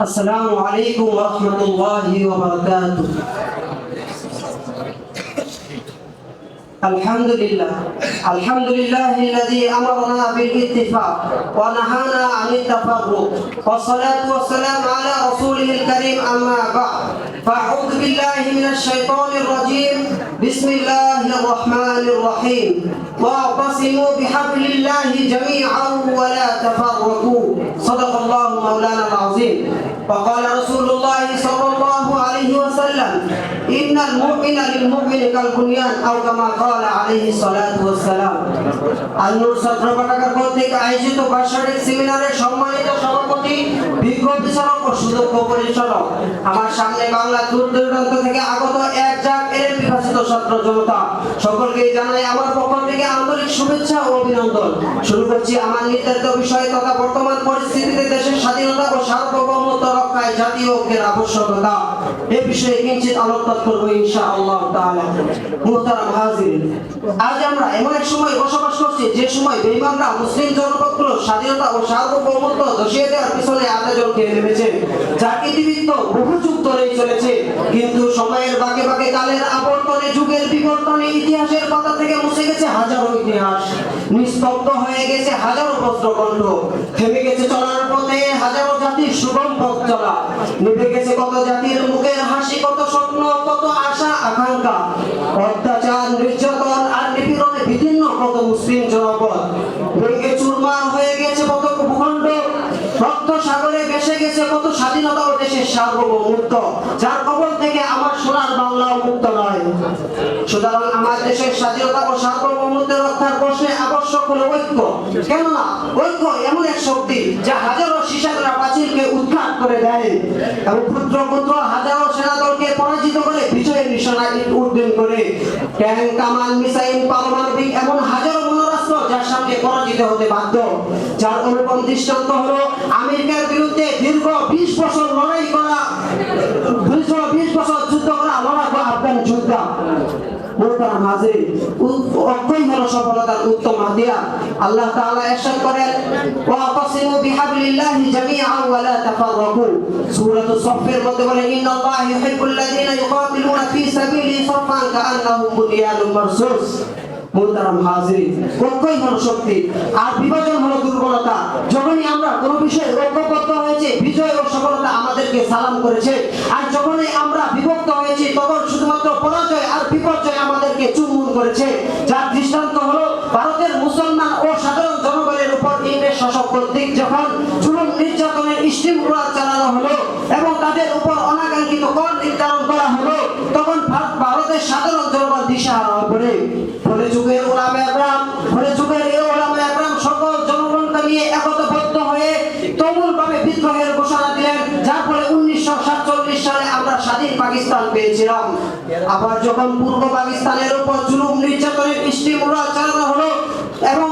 السلام عليكم ورحمة الله وبركاته الحمد لله الحمد لله الذي أمرنا بالاتفاق ونهانا عن التفرق والصلاة والسلام على رسوله الكريم أما بعد فأعوذ بالله من الشيطان الرجيم. بسم الله الرحمن الرحيم. واعتصموا بحبل الله جميعا ولا تفرقوا. صدق الله مولانا العظيم. وقال رسول الله صلى الله عليه وسلم ইন্নাল মুমিনা লিল মুমিনি কাল বুনিয়ান আও কামা ক্বালা আলাইহি সালাতু ওয়াসসালাম আল-নূর ছাত্র পাঠাগার কর্তৃক আয়োজিত বার্ষিক সেমিনারে সম্মানিত সভাপতি, বিজ্ঞ বিচারক ও সুযোগ্য পরিচালক। আমার সামনে বাংলা দূর দূরান্ত থেকে আগত এক জাক এর বিভাসিত ছাত্র জনতা। সকলকে জানাই আমার পক্ষ থেকে আন্তরিক শুভেচ্ছা ও অভিনন্দন। শুরু করছি আমার নির্ধারিত বিষয় তথা বর্তমান পরিস্থিতিতে দেশের স্বাধীনতা ও সার্বভৌমত্ব রক্ষায় জাতীয় ঐক্যের আবশ্যকতা এ বিষয়ে কিঞ্চিত আলোকপাত করব ইনশাআল্লাহ তাআলা। মুহতারাম হাজির আজ আমরা এমন এক সময় বসবাস করছি যে সময় বেঈমানরা মুসলিম জনপদগুলো স্বাধীনতা ও সার্বভৌমত্ব দশিয়ে দেওয়ার পিছনে আয়োজন খেয়ে নেমেছে। ইতিবৃত্ত বহু যুগ ধরেই চলেছে, কিন্তু সময়ের বাকে বাকে কালের আবর্তনে যুগের বিবর্তনে ইতিহাসের পাতা থেকে মুছে গেছে হাজারো ইতিহাস। নিস্তব্ধ হয়ে গেছে হাজারো বস্ত্রকণ্ঠ থেমে গেছে চলার পথে হাজারো জাতির সুগম পথ চলা। গেছে কত জাতির মুখের হাসি, কত স্বপ্ন, কত আশা, আকাঙ্ক্ষা। অত্যাচার নির্যাতন আর নিপীড়নে বিচ্ছিন্ন কত মুসলিম জনপদ। ভেঙে চুরমার হয়ে গেছে কত ভূখণ্ড, রক্ত সাগরে ভেসে গেছে কত স্বাধীনতা ও দেশের সার্বভৌমত্ব। যার কবল থেকে আমার সোনার বাংলা মুক্ত নয়। সুতরাং আমার দেশের স্বাধীনতা ও সার্বভৌমত্ব রক্ষার প্রশ্নে আবশ্যক হলো ঐক্য। কেননা ঐক্য এমন এক শক্তি যা হাজারো শিশাকরা প্রাচীরকে উৎখাত করে দেয় এবং ক্ষুদ্র ক্ষুদ্র হাজারো সেনাদলকে পরাজিত করে বিজয়ের নিশানা উদ্দিন করে। ট্যাঙ্ক, কামান, মিসাইল, পারমাণবিক এমন হাজারো মনোরাস্ত্র যার সামনে পরাজিত হতে বাধ্য। যার অনুপম দৃষ্টান্ত হলো আমেরিকার বিরুদ্ধে দীর্ঘ বিশ বছর লড়াই করা অক্ষয় হলো সফলতার উত্তম আল্লাহ তাআলা ইরশাদ করেন ওয়াতাসিমু বিহাবলিল্লাহি ওয়া লা তাফাররাকু। সূরাতুস সাফের মধ্যে ইন্নাল্লাহা ইউহিব্বুল লাযিনা ইউকাতিলুনা সাফান কাআন্নাহুম বুনিয়ানুম মারসুস। হাজির হলো শক্তি আর বিভাজন হলো দুর্বলতা। যখনই আমরা কোনো বিষয়ে ঐক্যবদ্ধ হয়েছে, বিজয় ও সফলতা আমাদেরকে সালাম করেছে। আর যখনই আমরা বিভক্ত হয়েছি, তখন শুধুমাত্র বিপর্যয় আমাদেরকে চুম্বন করেছে। যার দৃষ্টান্ত হলো ভারতের মুসলমান ও সাধারণ জনগণের উপর ইংরেজ শাসক কর্তৃক যখন জুলুম নির্যাতনের স্টিম রোলার চালানো হলো এবং তাদের উপর অনাকাঙ্ক্ষিত কর নির্ধারণ করা হলো, তখন ভারত- ভারতের সাধারণ জনগণ দিশাহারা হয়ে পড়ে ফলে যুগের ওলামে একরাম ফলে যুগের এই ওলামে একরাম সকল জনগণকে নিয়ে একতাবদ্ধ হয়ে তমুল ভাবে বিদ্রোহের ঘোষণা পাকিস্তান পেয়েছিলাম। আবার যখন পূর্ব পাকিস্তানের উপর জুলুম নির্যাতনের উড়াল চালানো হলো এবং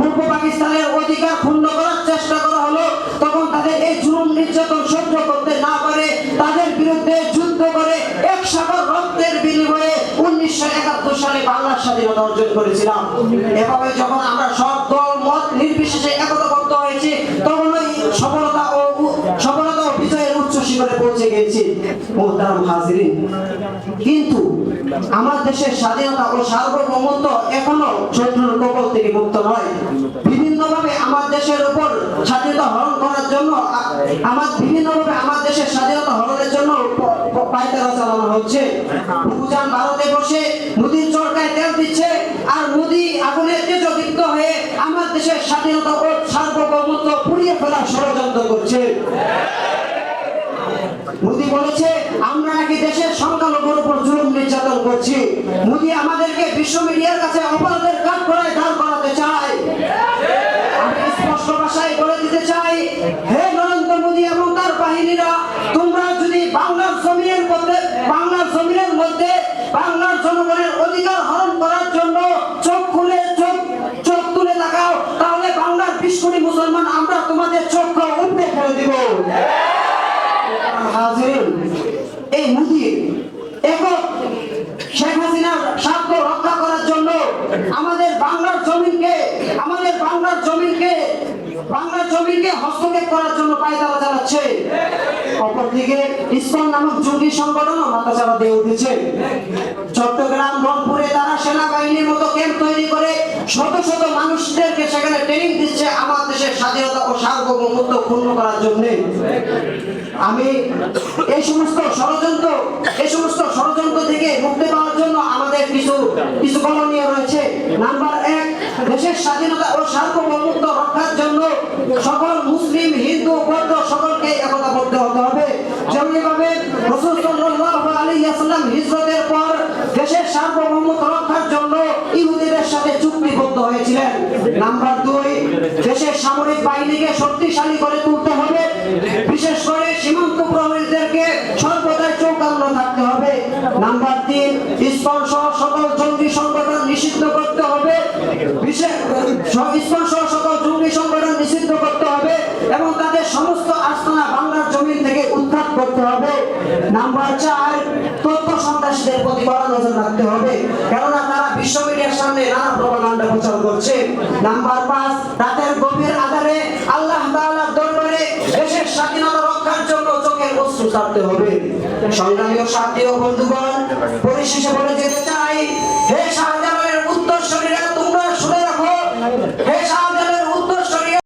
পূর্ব পাকিস্তানের অধিকার ক্ষুণ্ণ করার চেষ্টা করা হলো, তখন তাদের এই জুলুম নির্যাতন সহ্য করতে না পারে, তাদের বিরুদ্ধে যুদ্ধ করে এক সাগর রক্তের বিনিময়ে উনিশশো একাত্তর সালে বাংলার স্বাধীনতা অর্জন করেছিলাম। এভাবে যখন আমরা সব দল, মত নির্বিশেষে একতাবদ্ধ গেছি মোহতারাম হাজিরিন কিন্তু আমার দেশের স্বাধীনতা ও সার্বভৌমত্ব এখনও শত্রুর কবল থেকে মুক্ত নয়। বিভিন্নভাবে আমার দেশের উপর স্বাধীনতা হরণ করার জন্য, আমার বিভিন্নভাবে আমার দেশের স্বাধীনতা হরণের জন্য পায়তারা চালানো হচ্ছে। ভুজান ভারতে বসে মোদির চরকায় তেল দিচ্ছে আর মোদি আগুনের তেজ দীপ্ত হয়ে আমার দেশের স্বাধীনতা ও সার্বভৌমত্ব পুড়িয়ে ফেলার ষড়যন্ত্র করছে। বলেছে, আমরা নাকি দেশের সংখ্যালঘুর উপর জুলুম নির্যাতন করছি। মোদি আমাদেরকে বিশ্ব মিডিয়ার কাছে অপরাধের কাঠ করায় দাঁড় করাতে চায়। বাহিনীরা, তোমরা যদি বাংলার জমিনের মধ্যে, বাংলার জমিনের মধ্যে বাংলার জনগণের অধিকার হরণ করার জন্য চোখ খুলে, চোখ চোখ তুলে তাকাও, তাহলে বাংলার বিশ মুসলমান, আমরা তোমাদের চোখ হাজির। এই মুদি একক শেখ হাসিনার স্বার্থ রক্ষা করার জন্য আমাদের বাংলার জমিনকে, আমাদের বাংলার জমিনকে বাংলার জমিনকে হস্তক্ষেপ করার জন্য পায়তারা চালাচ্ছে। অপরদিকে ইসকন নামক জঙ্গি সংগঠনও মাথাচাড়া দিয়ে উঠেছে। চট্টগ্রাম, রংপুরে তারা সেনাবাহিনীর মতো ক্যাম্প তৈরি করে শত শত মানুষদেরকে সেখানে ট্রেনিং দিচ্ছে আমার দেশের স্বাধীনতা ও সার্বভৌমত্ব ক্ষুণ্ণ করার জন্য। আমি এই সমস্ত ষড়যন্ত্র, এই সমস্ত ষড়যন্ত্র থেকে মুক্তি পাওয়ার জন্য আমাদের কিছু কিছু করণীয় রয়েছে। নাম্বার এক, দেশের স্বাধীনতা ও সার্বভৌমত্ব রক্ষার জন্য সকল মুসলিম, হিন্দু, বৌদ্ধ সকলকে একতাবদ্ধ হতে হবে। যেমনিভাবে রসুল সাল্লাল্লাহু আলাইহি হিজরতের পর দেশের সার্বভৌমত্ব রক্ষার জন্য ইহুদিদের সাথে চুক্তিবদ্ধ হয়েছিলেন। নাম্বার দুই, দেশের সামরিক বাহিনীকে শক্তিশালী করে তুলতে হবে। বিশেষ করে সীমান্ত প্রহরীদেরকে সর্বদাই চৌকান্ন থাকতে হবে। নাম্বার তিন, ইসকন সহ সকল জঙ্গি সংগঠন নিষিদ্ধ করতে হবে। বিশেষ ইসকন সহ করতে হবে। নাম্বার চার, তথ্য সন্ত্রাসীদের প্রতি বড় নজর রাখতে হবে। কেননা তারা বিশ্ব মিডিয়ার সামনে নানা প্রবাদ প্রচার করছে। নাম্বার পাঁচ তাদের গভীর আধারে আল্লাহ দরবারে দেশের স্বাধীনতা রক্ষার জন্য চোখের অশ্রু ছাড়তে হবে। সংগ্রামী ও ও বন্ধুগণ, পরিশেষে বলে যেতে চাই, হে উত্তর উত্তরসূরিরা, তোমরা শুনে রাখো, হে